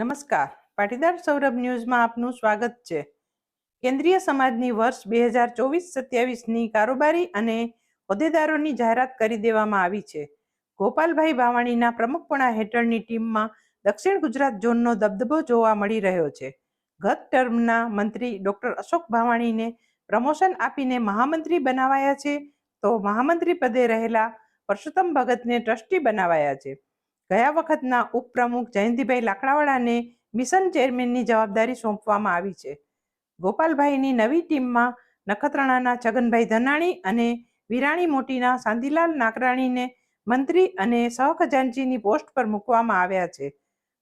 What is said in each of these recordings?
નમસ્કાર. પાટીદાર સૌરભ ન્યૂઝમાં આપનું સ્વાગત છે. કેન્દ્રીય સમાજની વર્ષ બે હજાર ચોવીસ સત્યાવીસની કારોબારી અને હોદ્દેદારોની જાહેરાત કરી દેવામાં આવી છે. ગોપાલભાઈ ભાવાણીના પ્રમુખપણા હેઠળની ટીમમાં દક્ષિણ ગુજરાત ઝોનનો દબદબો જોવા મળી રહ્યો છે. ગત ટર્મના મંત્રી ડોક્ટર અશોક ભાવાણીને પ્રમોશન આપીને મહામંત્રી બનાવાયા છે, તો મહામંત્રી પદે રહેલા પરસોત્તમ ભગતને ટ્રસ્ટી બનાવાયા છે. ગયા વખતના ઉપપ્રમુખ જયંતિભાઈ લાકડાવાળાને મિશન ચેરમેનની જવાબદારી સોંપવામાં આવી છે. ગોપાલભાઈની નવી ટીમમાં નખત્રાણાના છગનભાઈ ધનાણી અને વિરાણી મોટીના શાંતિલાલ નાકરાણીને મંત્રી અને સહખજાનચીની પોસ્ટ પર મૂકવામાં આવ્યા છે.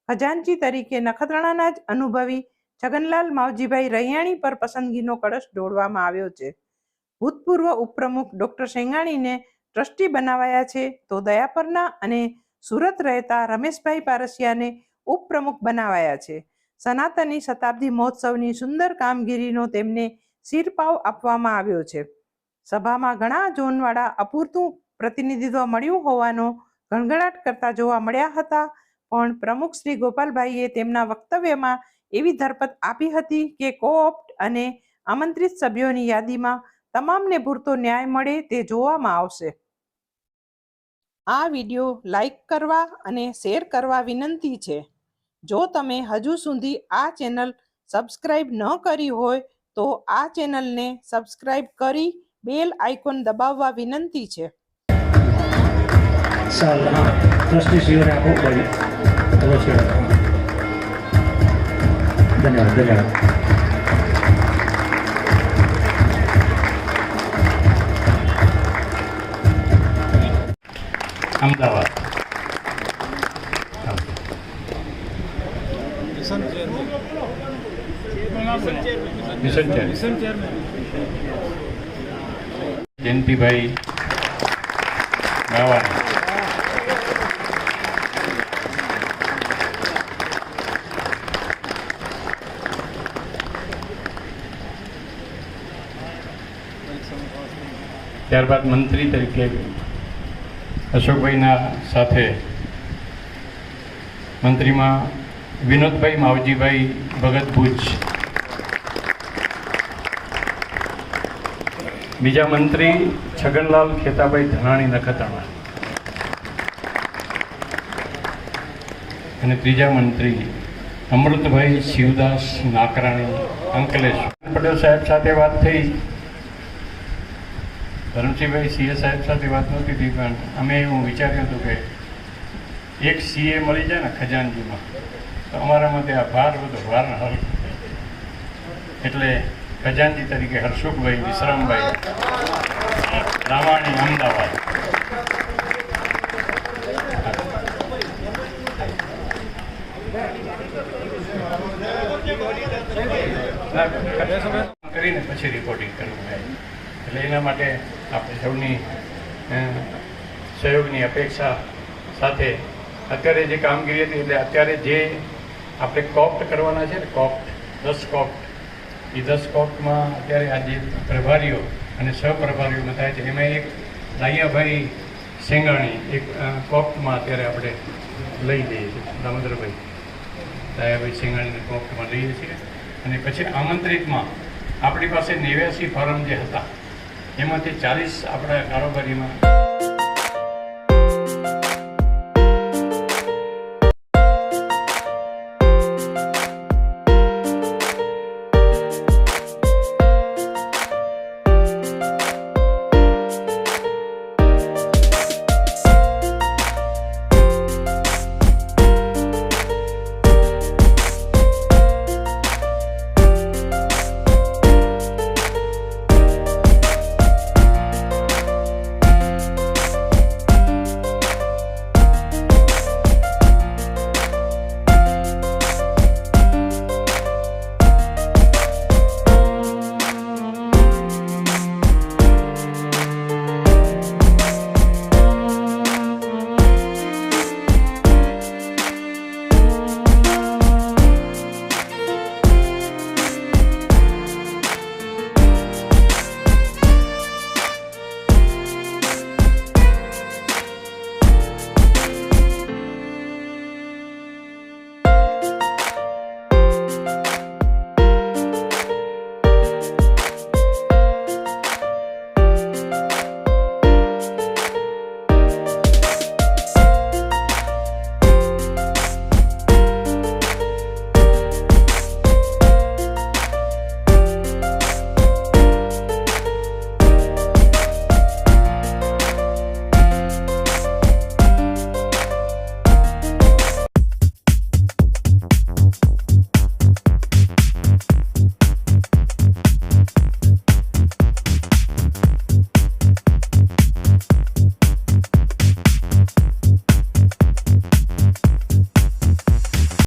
ખજાનચી તરીકે નખત્રાણાના જ અનુભવી છગનલાલ માવજીભાઈ રૈયાણી પર પસંદગીનો કળશ દોડવામાં આવ્યો છે. ભૂતપૂર્વ ઉપપ્રમુખ ડોક્ટર સેંગાણીને ટ્રસ્ટી બનાવાયા છે તો દયાપરના અને સુરત રહેતા રમેશભાઈ પારસિયાને ઉપપ્રમુખ બનાવાયા છે. સનાતની શતાબ્દી મહોત્સવની સુંદર કામગીરીનો તેમને શિરપાવ આપવામાં આવ્યો છે. સભામાં ઘણા ઝોનવાળા અપૂરતું પ્રતિનિધિત્વ મળ્યું હોવાનો ગણગણાટ કરતા જોવા મળ્યા હતા, પણ પ્રમુખ શ્રી ગોપાલભાઈએ તેમના વક્તવ્યમાં એવી ધરપત આપી હતી કે કોઓપ્ટ અને આમંત્રિત સભ્યોની યાદીમાં તમામને પૂરતો ન્યાય મળે તે જોવામાં આવશે. આ વિડિયો લાઈક કરવા અને શેર કરવા વિનંતી છે. જો તમે હજુ સુધી આ ચેનલ સબસ્ક્રાઈબ ન કરી હોય, તો આ ચેનલને સબસ્ક્રાઈબ કરી બેલ આઇકોન દબાવવા વિનંતી છે. ધન્યવાદ ધન્યવાદ. અમદાવાદ મિશન ચેર જયંતિભાઈ ગાવાની ત્યારબાદ મંત્રી તરીકે અશોકભાઈના સાથે મંત્રીમાં વિનોદભાઈ માવજીભાઈ ભગત બીજા મંત્રી છગનલાલ ખેતાભાઈ ધનાણી નખત્રાણા. અને ત્રીજા મંત્રી અમૃતભાઈ શિવદાસ નાકરાણી અંકલેશ્વર. પટેલ સાહેબ સાથે વાત થઈ. ધરમસિંહભાઈ સીએ સાહેબ સાથે વાત નહોતી થઈ પણ અમે એવું વિચાર્યું હતું કે એક સીએ મળી જાય ને ખજાનજીમાં તો અમારા માટે આ ભાર બધો ભાર હલ એટલે ખજાનજી તરીકે હર્ષુખભાઈ વિશ્રામભાઈ રામાણી અમદાવાદ. કરીને પછી રિપોર્ટિંગ કરવું. થાય એટલે એના માટે આપણે સૌની સહયોગની અપેક્ષા સાથે અત્યારે જે કામગીરી હતી એટલે અત્યારે જે આપણે કોપ્ટ કરવાના છે ને, કોપ્ટ, દસ કોપ્ટ, એ દસ કોપ્ટમાં અત્યારે આ જે પ્રભારીઓ અને સહપ્રભારીઓ થાય છે, એમાં એક દાયાભાઈ સેંગાણી એક કોપ્ટમાં અત્યારે આપણે લઈ જઈએ છીએ, દામોદરભાઈ. દાયાભાઈ સેંગાણીને કોપ્ટમાં લઈએ છીએ. અને પછી આમંત્રિતમાં આપણી પાસે નેવ્યાસી ફોરમ જે હતા એમાંથી ચાલીસ આપણા કારોબારીમાં